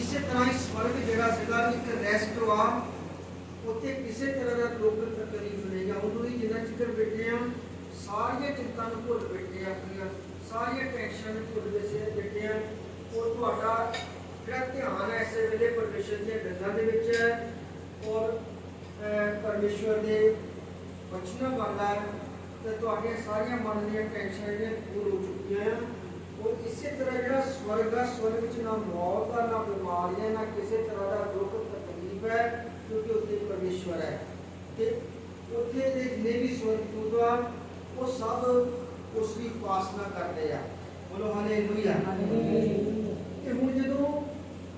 ਇਸੇ ਤਰ੍ਹਾਂ ਹੀ ਸਵਰਗ ਜਿਹੜਾ ਸੀਗਾ ਇੱਕ ਰੈਸਟ ਵਾ ਉੱਥੇ ਕਿਸੇ ਤਰ੍ਹਾਂ ਦਾ ਦੁੱਖ ਤਕਲੀਫ ਨਹੀਂ ਆ। ਉਦੋਂ ਹੀ ਜਿੰਨਾ ਚਿਰ ਬੈਠੇ ਆ ਸਾਰੀਆਂ ਚਿੰਤਾ ਨੂੰ ਭੁੱਲ ਬੈਠੇ ਆ ਆਪਣੀਆਂ ਸਾਰੀਆਂ ਟੈਨਸ਼ਨ ਨੂੰ ਭੁੱਲ ਵਸੇ ਬੈਠੇ ਆ। ਔਰ ਤੁਹਾਡਾ ਜਿਹੜਾ ਧਿਆਨ ਹੈ ਇਸੇ ਵੇਲੇ ਪਰਮੇਸ਼ਰ ਦੀਆਂ ਗੱਲਾਂ ਦੇ ਵਿੱਚ ਹੈ ਔਰ ਅਹ, ਦੇ ਬਚਨਾਂ ਵੱਲ ਹੈ ਤੇ ਤੁਹਾਡੀਆਂ ਸਾਰੀਆਂ ਮਨ ਦੀਆਂ ਟੈਨਸ਼ਨਾਂ ਜਿਹੜੀਆਂ ਦੂਰ ਹੋ ਚੁੱਕੀਆਂ ਆ। ਔਰ ਇਸੇ ਤਰ੍ਹਾਂ ਜਿਹੜਾ ਸਵਰਗ ਆ ਸਵਰਗ ਵਿੱਚ ਨਾ ਮੌਤ ਆ ਨਾ ਬਿਮਾਰੀਆਂ ਨਾ ਕਿਸੇ ਤਰ੍ਹਾਂ ਦਾ ਦੁੱਖ ਤਕਲੀਫ ਹੈ ਕਿਉਂਕਿ ਉੱਥੇ ਪਰਮੇਸ਼ਵਰ ਹੈ। ਤੇ ਉੱਥੇ ਦੇ ਜਿੰਨੇ ਵੀ ਸਵਰਗਦੂਤ ਆ ਉਹ ਸਭ ਉਸ ਦੀ ਉਪਾਸਨਾ ਕਰਦੇ ਆ। ਬੋਲੋ ਹਾਲੇਲੂਇਆ ਤੇ ਹੁਣ ਜਦੋਂ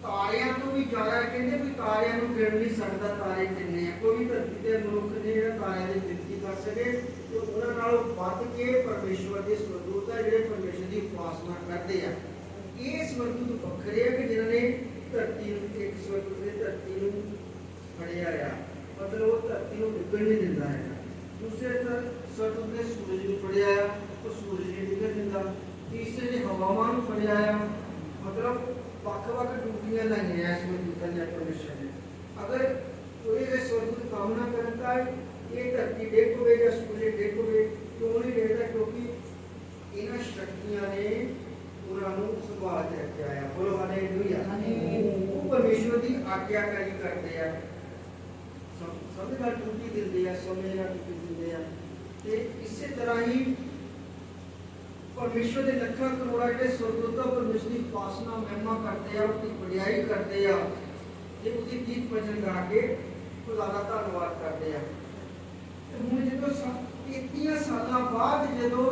ਤਾਰਿਆਂ ਤੋਂ ਵੀ ਜ਼ਿਆਦਾ ਕਹਿੰਦੇ ਵੀ ਤਾਰਿਆਂ ਨੂੰ ਗਿਣ ਨਹੀਂ ਸਕਦਾ ਤਾਰੇ ਕਿੰਨੇ ਆ? ਕੋਈ ਵੀ ਧਰਤੀ ਤੇ ਮਨੁੱਖ ਨੇ ਜਿਹੜਾ ਤਾਰਿਆਂ ਦੀ ਗਿਣਤੀ ਕਰ ਸਕੇ ਤੇ ਉਹਨਾਂ ਨਾਲੋਂ ਵੱਧ ਕੇ ਪਰਮੇਸ਼ਵਰ ਦੇ ਸਵਰਦੂਤ ਆ ਜਿਹੜੇ ਪਰਮੇਸ਼ਵਰ ਦੀ ਉਪਾਸਨਾ ਕਰਦੇ ਆ ਇਹ ਸਵਰਦੂਤ ਵੱਖਰੇ ਆ ਕਿ ਜਿਨ੍ਹਾਂ ਨੇ ਧਰਤੀ ਨੂੰ ਇੱਕ ਸਵਰਦੂਤ ਨੇ ਧਰਤੀ ਨੂੰ ਫੜਿਆ ਆ ਮਤਲਬ ਉਹ ਧਰਤੀ ਨੂੰ ਡਿੱਗਣ ਨਹੀਂ ਦਿੰਦਾ ਹੈ ਦੂਸਰੇ ਤਰ੍ਹਾਂ ਸਵਰਦੂਤ ਨੇ ਸੂਰਜ ਨੂੰ ਫੜਿਆ ਆ ਉਹ ਸੂਰਜ ਨਹੀਂ ਡਿੱਗਣ ਦਿੰਦਾ ਤੀਸਰੇ ਨੇ ਹਵਾਵਾਂ ਨੂੰ ਫੜਿਆ ਆ ਮਤਲਬ ਵੱਖ-ਵੱਖ ਡਿਊਟੀਆਂ ਲਾਈਆਂ ਐ ਸਵਰਦੂਤਾਂ ਨੇ ਪਰਮੇਸ਼ਰ ਨੇ ਅਗਰ ਕੋਈ ਇਹ ਸਵਰਦੂਤ ਕੰਮ ਨਾ ਕਰਨ ਤਾਂ ਇਹ ਧਰਤੀ ਡਿੱਗ ਪਵੇ ਜਾਂ ਸੂਰਜ ਡਿੱਗ ਪਵੇ ਕਿਉਂ ਨਹੀਂ ਡਿੱਗਦਾ? ਕਿਉਂਕਿ ਇਹਨਾਂ ਸ਼ਕਤੀਆਂ ਨੇ ਉਹਨਾਂ ਨੂੰ ਸੰਭਾਲ ਕੇ ਰੱਖਿਆ ਆ ਬੋਲੋ ਹਾਲੇਲੂਇਆ। ਉਹ ਪਰਮੇਸ਼ਵਰ ਦੀ ਆਗਿਆਕਾਰੀ ਕਰਦੇ ਆ। ਸਭ ਨਾਲ ਡਿਊਟੀ ਦਿੰਦੇ ਆ ਸਮੇਂ ਨਾਲ ਡਿਊਟੀ ਦਿੰਦੇ ਆ। ਤੇ ਇਸੇ ਤਰ੍ਹਾਂ ਹੀ ਪਰਮੇਸ਼ਵਰ ਦੇ ਲੱਖਾਂ ਕਰੋੜਾਂ ਜਿਹੜੇ ਸੁਰਗੁਰਤਾ ਪਰਮੇਸ਼ਵਰ ਦੀ ਉਪਾਸਨਾ ਮਹਿਮਾ ਕਰਦੇ ਆ ਉਹਦੀ ਵਡਿਆਈ ਕਰਦੇ ਆ ਤੇ ਉਹਦੀ ਗੀਤ ਭਜਨ ਗਾ ਕੇ ਖੁਦਾ ਦਾ ਧੰਨਵਾਦ ਕਰਦੇ ਆ। ਹੁਣ ਜਦੋਂ 33 ਸਾਲਾਂ ਬਾਅਦ ਜਦੋਂ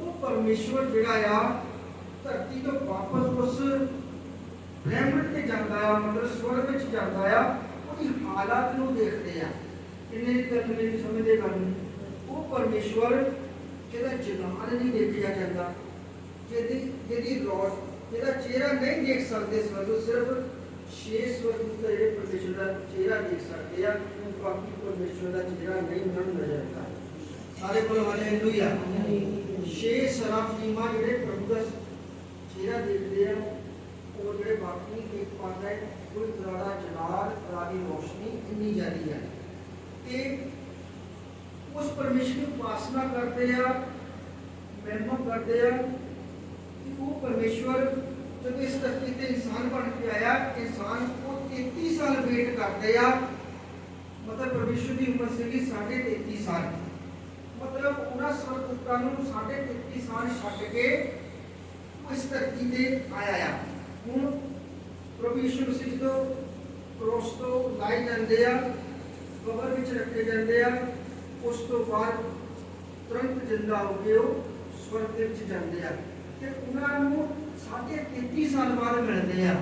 ਉਹ ਪਰਮੇਸ਼ਵਰ ਜਿਹੜਾ ਆ, ਧਰਤੀ ਤੋਂ ਵਾਪਸ ਉਸ ਬ੍ਰਹਿਮੰਡ ਤੇ ਜਾਂਦਾ ਆ ਮਤਲਬ ਸਵਰਗ ਵਿੱਚ ਜਾਂਦਾ ਆ, ਉਹਦੀ ਹਾਲਤ ਨੂੰ ਦੇਖਦੇ ਆ। ਕਿੰਨੇ ਦੀ ਨਹੀਂ ਸਮਝਦੇ ਗੱਲ? ਉਹ ਪਰਮੇਸ਼ਵਰ ਜਿਹਦਾ ਜਲਾਲ ਨਹੀਂ ਦੇਖਿਆ ਜਾਂਦਾ, ਜਿਹਦੀ ਜਿਹਦੀ ਰੋਸ਼ ਜਿਹਦਾ ਚਿਹਰਾ ਨਹੀਂ ਦੇਖ ਸਕਦੇ ਸਵਰਗ ਸਿਰਫ ਛੇ ਸਵਰਗ ਦਾ ਜਿਹੜੇ ਪਰਮੇਸ਼ਵਰ ਦਾ ਚਿਹਰਾ ਦੇਖ ਸਕਦੇ ਆ ਬਾਕੀ ਪਰਮੇਸ਼ਵਰ ਦਾ ਚਿਹਰਾ ਨਹੀਂ ਉਹਨਾਂ ਨੂੰ ਨਜ਼ਰ ਆਉਂਦਾ ਸਾਰੇ ਕੋਲ ਹਾਲੇਲੂਇਆ ਛੇ ਸਰਾਫੀਮਾ ਜਿਹੜੇ ਪ੍ਰਭੂ ਦਾ ਚਿਹਰਾ ਦੇਖਦੇ ਆ ਉਹ ਜਿਹੜੇ ਬਾਕੀ ਨਹੀਂ ਦੇਖ ਪਾਉਂਦਾ ਹੈ ਕੋਈ ਤਰ੍ਹਾਂ ਦਾ ਜਲਾਲ ਤਰ੍ਹਾਂ ਦੀ ਰੋਸ਼ਨੀ ਇੰਨੀ ਜ਼ਿਆਦੀ ਹੈ ਤੇ ਉਸ ਪਰਮੇਸ਼ਰ ਦੀ ਉਪਾਸਨਾ ਕਰਦੇ ਆ ਮਹਿਮਾ ਕਰਦੇ ਆ ਕਿ ਉਹ ਪਰਮੇਸ਼ਵਰ ਜਦੋਂ ਇਸ ਧਰਤੀ ਤੇ ਇਨਸਾਨ ਬਣ ਕੇ ਆਇਆ ਇਨਸਾਨ ਉਹ 33 ਵੇਟ ਕਰਦੇ ਆ। ਮਤਲਬ ਪਰਮੇਸ਼ਵਰ ਦੀ ਉਮਰ ਸੀਗੀ 33 ਸਾਲ। ਮਤਲਬ ਉਹਨਾਂ ਸਰਦੂਤਾਂ ਨੂੰ 33 ਸਾਲ ਛੱਡ ਕੇ ਇਸ ਧਰਤੀ ਤੇ ਆਇਆ ਆ। ਹੁਣ ਪ੍ਰਭੂ ਯਿਸੂ ਮਸੀਹ ਕ੍ਰੋਸ ਤੋਂ ਲਾਏ ਜਾਂਦੇ ਆ, ਕਬਰ ਵਿੱਚ ਰੱਖੇ ਜਾਂਦੇ ਆ। ਉਸ ਤੋਂ ਬਾਅਦ ਤੁਰੰਤ ਜਿੰਦਾ ਹੋ ਕੇ ਉਹ ਸਵਰਗ ਵਿੱਚ ਜਾਂਦੇ ਆ। ਤੇ ਉਹਨਾਂ ਨੂੰ ਸਾਢੇ 33 ਸਾਲ ਬਾਅਦ ਮਿਲਦੇ ਆ।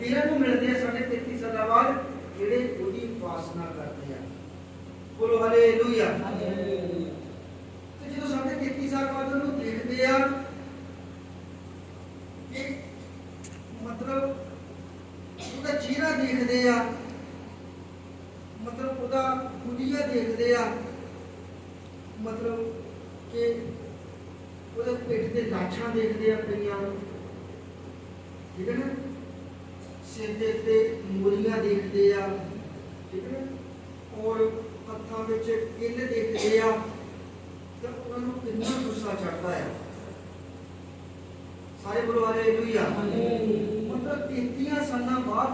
ਇਹਨਾਂ ਨੂੰ ਮਿਲਦੇ ਆ ਸਾਢੇ 33 ਸਾਲਾਂ ਬਾਅਦ ਜਿਹੜੇ ਉਹਦੀ ਉਪਾਸਨਾ ਕਰਦੇ ਆ। ਬੋਲੋ ਹਾਲੇਲੂਇਆ ਤੇ ਜਦੋਂ ਸਾਢੇ 33 ਸਾਲ ਬਾਅਦ ਉਹਨੂੰ ਦੇਖਦੇ ਆ ਇਹ ਮਤਲਬ ਉਹਦਾ ਚਿਹਰਾ ਦੇਖਦੇ ਆ ਮਤਲਬ ਉਹਦਾ ਹੁਲੀਆ ਦੇਖਦੇ ਆ ਮਤਲਬ ਕਿ ਉਹਦੇ ਪਿੱਠ ਤੇ ਲਾਛਾਂ ਦੇਖਦੇ ਆ ਪਈਆਂ ਠੀਕ ਹੈ ਨਾ? ਸਿਰ ਦੇ ਉੱਤੇ ਮੋਰੀਆਂ ਦੇਖਦੇ ਆ ਠੀਕ ਹੈ ਔਰ ਹੱਥਾਂ ਵਿੱਚ ਕਿੱਲ ਦੇਖਦੇ ਆ ਤਾਂ ਉਹਨਾਂ ਨੂੰ ਕਿੰਨਾ ਗੁੱਸਾ ਚੜਦਾ ਹੈ ਸਾਰੇ ਬੋਲੋ ਹਾਲੇਲੂਇਆ ਮਤਲਬ 33 ਸਾਲਾਂ ਬਾਅਦ